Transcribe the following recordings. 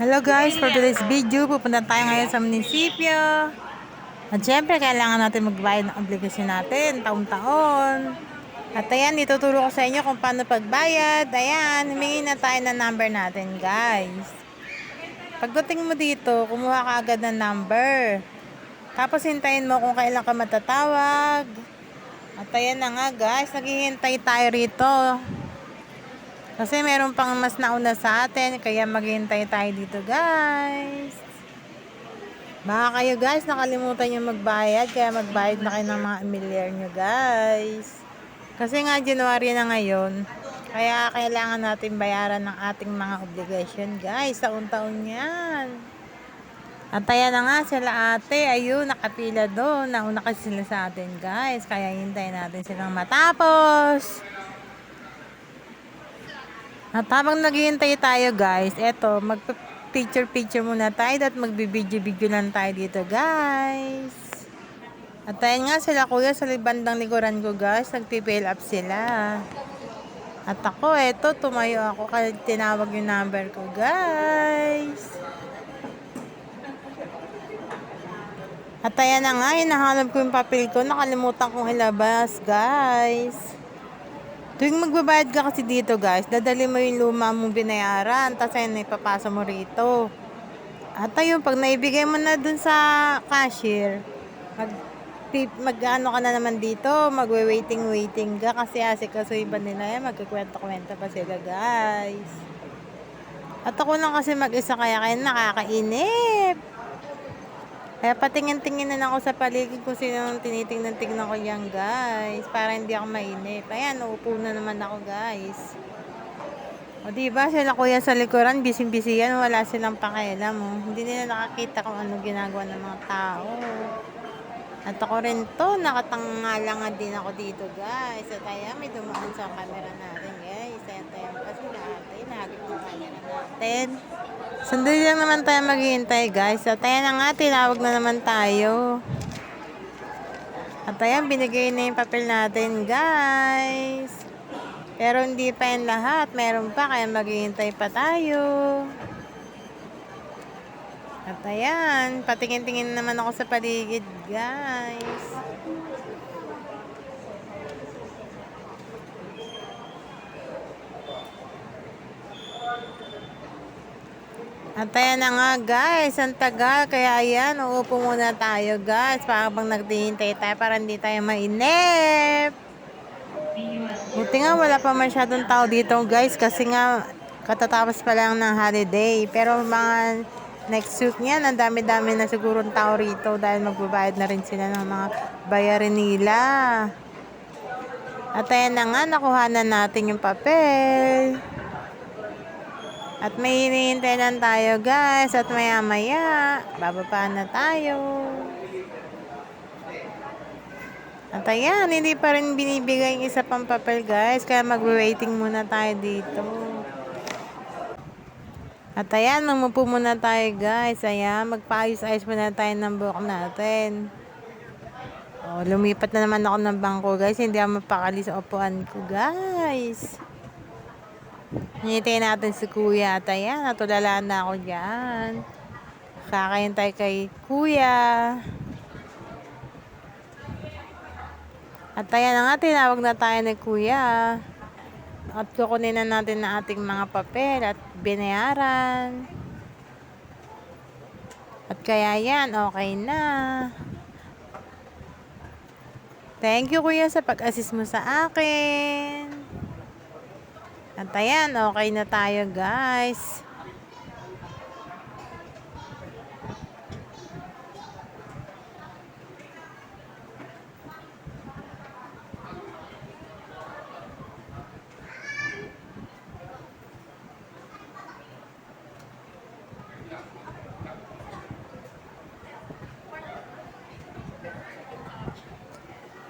Hello guys, for today's video, pupunta tayo ngayon sa munisipyo. At syempre, kailangan natin magbayad ng obligasyon natin, taon-taon. At ayan, ituturo ko sa inyo kung paano pagbayad. Ayan, humingi na tayo ng number natin, guys. Pagdating mo dito, kumuha ka agad ng number. Tapos hintayin mo kung kailan ka matatawag. At ayan na nga, guys, naghihintay tayo rito. Kasi meron pang mas nauna sa atin, kaya maghihintay tayo dito guys. Baka kayo guys, nakalimutan yung magbayad, kaya magbayad na kayo ng mga emilyar nyo guys. Kasi nga January na ngayon, kaya kailangan natin bayaran ng ating mga obligasyon guys, taon-taon yan. At ayan na nga sila ate, ayun, nakapila doon, nauna kasi sila sa atin guys, kaya hintayin natin silang matapos. At habang naghihintay tayo guys, eto, mag-picture-picture muna tayo at magbibideo-video lang tayo dito guys. At ayun nga sila kuya sa bandang likuran ko guys, nagpipill up sila. At ako, eto, tumayo ako kasi tinawag yung number ko guys. At ayan na nga, hinahanap ko yung papel ko, nakalimutan kong ilabas guys. Tuwing magbabayad ka kasi dito guys, dadali mo yung luma mong binayaran, tapos ayun, ipapasa mo rito. At ayun, pag naibigay mo na dun sa cashier, mag, tip- mag ano ka na naman dito, magwe-waiting waiting ka kasi asikasuhin pa nila yan, magkikwenta-kwenta pa sila guys. At ako lang kasi mag-isa kaya kaya nakakainip. Kaya patingin-tingin na ako sa paligid kung sino ang tinitingnan-tingnan ko yan, guys. Para hindi ako mainip. Ayan, uupo na naman ako, guys. O, diba? Sila kuya sa likuran, bising-busy yan. Wala silang pakialam, oh. Hindi nila nakakita kung ano ginagawa ng mga tao. At ako rin to, nakatangalangan din ako dito, guys. At ayan, may dumaan sa camera natin, guys. Ayan tayo kasi natin. Nahagip yung camera natin. Sandali lang naman tayo maghihintay guys. At ayan na nga, tinawag na naman tayo. At ayan, binigay na yung papel natin guys. Pero hindi pa yan lahat. Meron pa, kaya maghihintay pa tayo. At ayan, patingin-tingin naman ako sa paligid guys. At ayan na nga guys, ang tagal. Kaya ayan, uupo muna tayo guys. Para bang nagtihintay tayo para hindi tayo mainip. Buti nga wala pa masyadong tao dito guys. Kasi nga katatapos pa lang ng holiday. Pero mga next week niyan, ang dami-dami na siguro tao rito. Dahil magbabayad na rin sila ng mga bayarin nila. At ayan na nga, nakuha na natin yung papel. At may hinihintay lang tayo guys at maya maya bababa na tayo. At ayan, hindi pa rin binibigay yung isa pang papel guys kaya mag-waiting muna tayo dito. At ayan, mamupo muna tayo guys. Ayan, magpaayos-ayos muna tayo ng buhok natin. Oh, lumipat na naman ako ng bangko guys. Hindi ako mapakali sa upuan ko guys. Hinitayin natin si kuya at ayan, natulala na ako dyan. Kakahintay kay kuya. At ayan na nga, tinawag na tayo ni kuya. At kukunin na natin na ating mga papel at binayaran. At kaya yan, okay na. Thank you kuya sa pag-assist mo sa akin. At ayan, okay na tayo guys.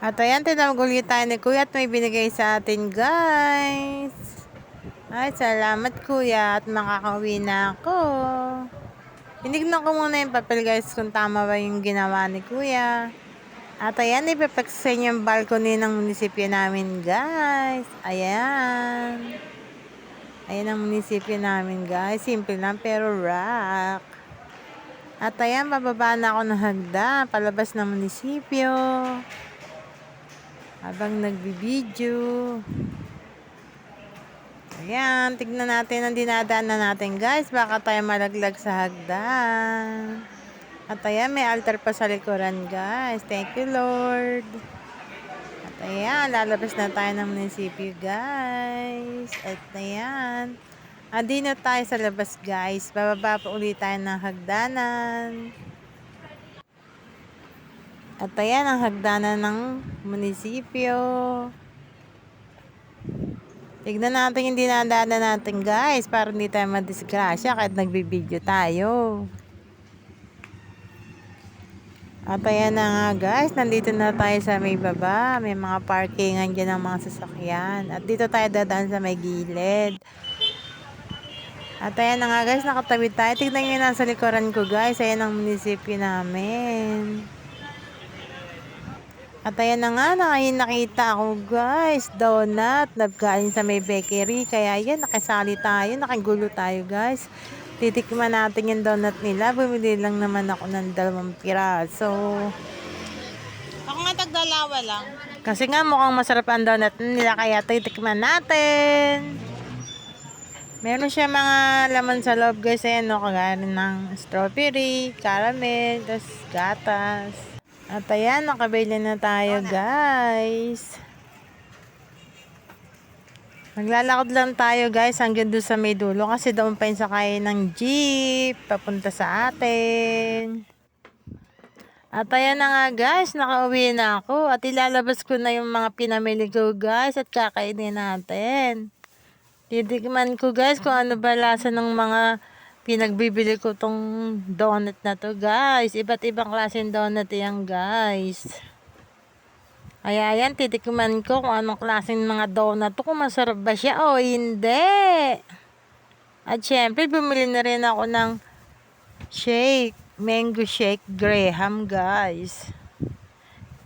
At ayan, tinawag ulit tayo ni Kuya at may binigay sa atin guys. Ay, salamat kuya at makakauwi na ako. Tinignan ko muna yung papel guys kung tama ba yung ginawa ni kuya. At ayan, ipapax sa inyo yung balcony ng munisipyo namin guys. Ayan. Ayan ang munisipyo namin guys. Simple lang pero rock. At ayan, bababa na ako ng hagda. Palabas ng munisipyo. Habang nagbibideo. Ayan, tignan natin ang dinadaanan natin guys. Baka tayo malaglag sa hagdan. At ayan, may altar pa sa likuran guys. Thank you Lord. At ayan, lalabas na tayo ng munisipyo guys. At ayan. Andi na tayo sa labas guys. Bababa pa ulit tayo ng hagdanan. At ayan ang hagdanan ng munisipyo. Tignan natin yung dinadaanan natin guys para hindi tayo madisgrasya kahit nagbibideo tayo. At ayan na nga guys, nandito na tayo sa may baba. May mga parkingan dyan ng mga sasakyan. At dito tayo dadaan sa may gilid. At ayan na nga guys, nakatabi tayo. Tignan nyo nasa likuran ko guys. Ayan ang munisipyo namin. At ayan na nga, nakahin nakita ako guys. Donut, nagkain sa may bakery. Kaya yan, nakisali tayo, nakigulo tayo guys. Titikman natin yung donut nila. Bumili lang naman ako ng dalawang piraso. Ako nga tagdalawa lang. Kasi nga mukhang masarap ang donut nila kaya titikman natin. Meron siya mga laman sa loob guys. Ayan no, kagaya ng strawberry, caramel, tapos gatas. At ayan, nakabili na tayo guys. Maglalakad lang tayo guys hanggang doon sa may dulo kasi doon pa yung sakay ng jeep papunta sa atin. At ayan na nga guys, nakauwi na ako at ilalabas ko na yung mga pinamili ko guys at kakainin natin. Titikman ko guys kung ano ba lasa ng mga pinagbibili ko tong donut na to guys. Iba't ibang klaseng donut yan guys. Ay, ayan, titikman ko kung anong klaseng mga donut to, kung masarap ba siya o hindi. At syempre, bumili na rin ako ng shake, mango shake, Graham, guys.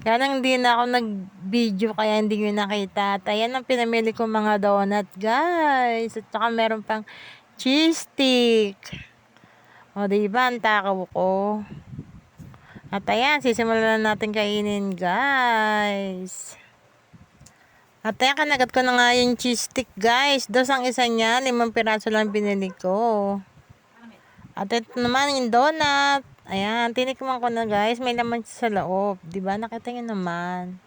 Kaya lang hindi na ako nag-video kaya hindi nyo nakita. At ayan ang pinamili ko mga donut, guys. At saka meron pang cheese stick. O, diba? Ang takaw ko. At ayan, sisimulan na natin kainin, guys. At ayan, kanagat ko na nga yung cheese stick, guys. Dos ang isa niya, limang piraso lang binili ko. At ito naman yung donut. Ayan, tinikman ko na, guys. May laman sa loob. Diba? Nakita nyo naman.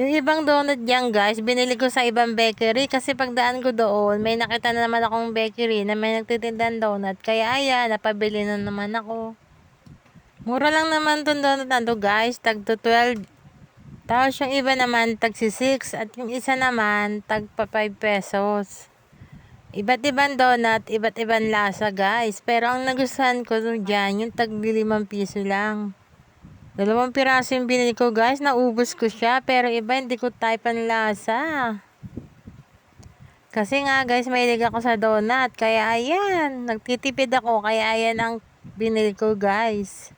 Yung ibang donut dyan, guys, binili ko sa ibang bakery. Kasi pagdaan ko doon, may nakita na naman akong bakery na may nagtitindan donut. Kaya ayan, napabili na naman ako. Mura lang naman itong donut na to guys. Tag to 12. Tapos yung iba naman tag si 6. At yung isa naman tag pa 5 pesos. Iba't ibang donut, iba't ibang lasa guys. Pero ang nagustuhan ko dyan, yung tag 5 piso lang. Dalawang piraso yung binili ko guys. Naubos ko siya. Pero iba hindi ko type ang lasa. Kasi nga guys, mahilig ako sa donut. Kaya ayan, nagtitipid ako. Kaya ayan ang binili ko guys.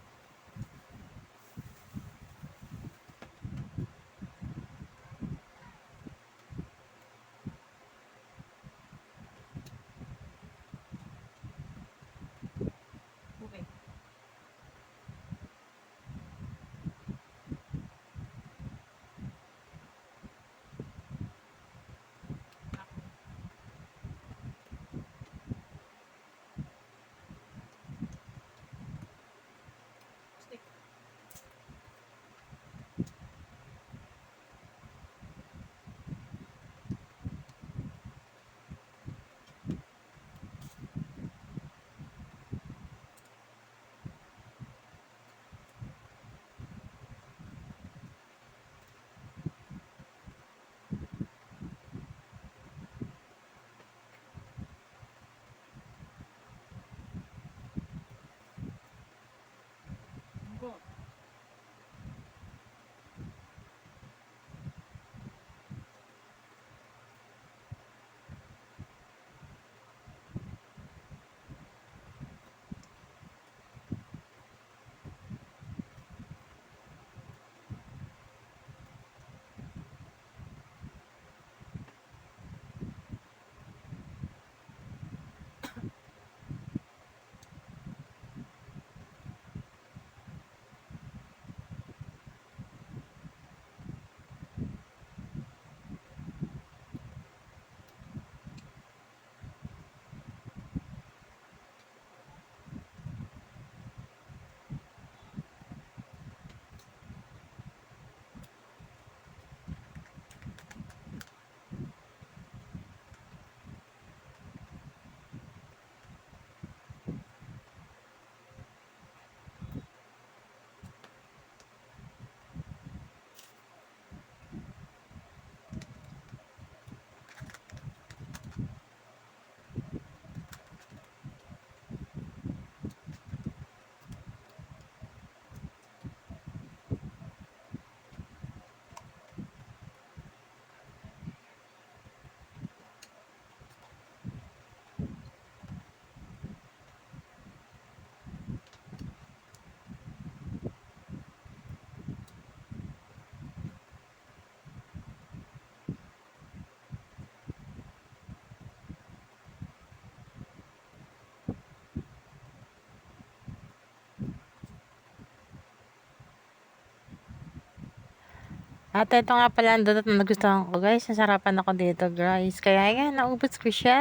At ito nga pala ang donut na nagustuhan ko guys. Nasarapan ako dito guys. Kaya yan, naubos ko siya.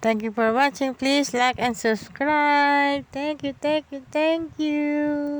Thank you for watching. Please like and subscribe. Thank you, thank you, thank you.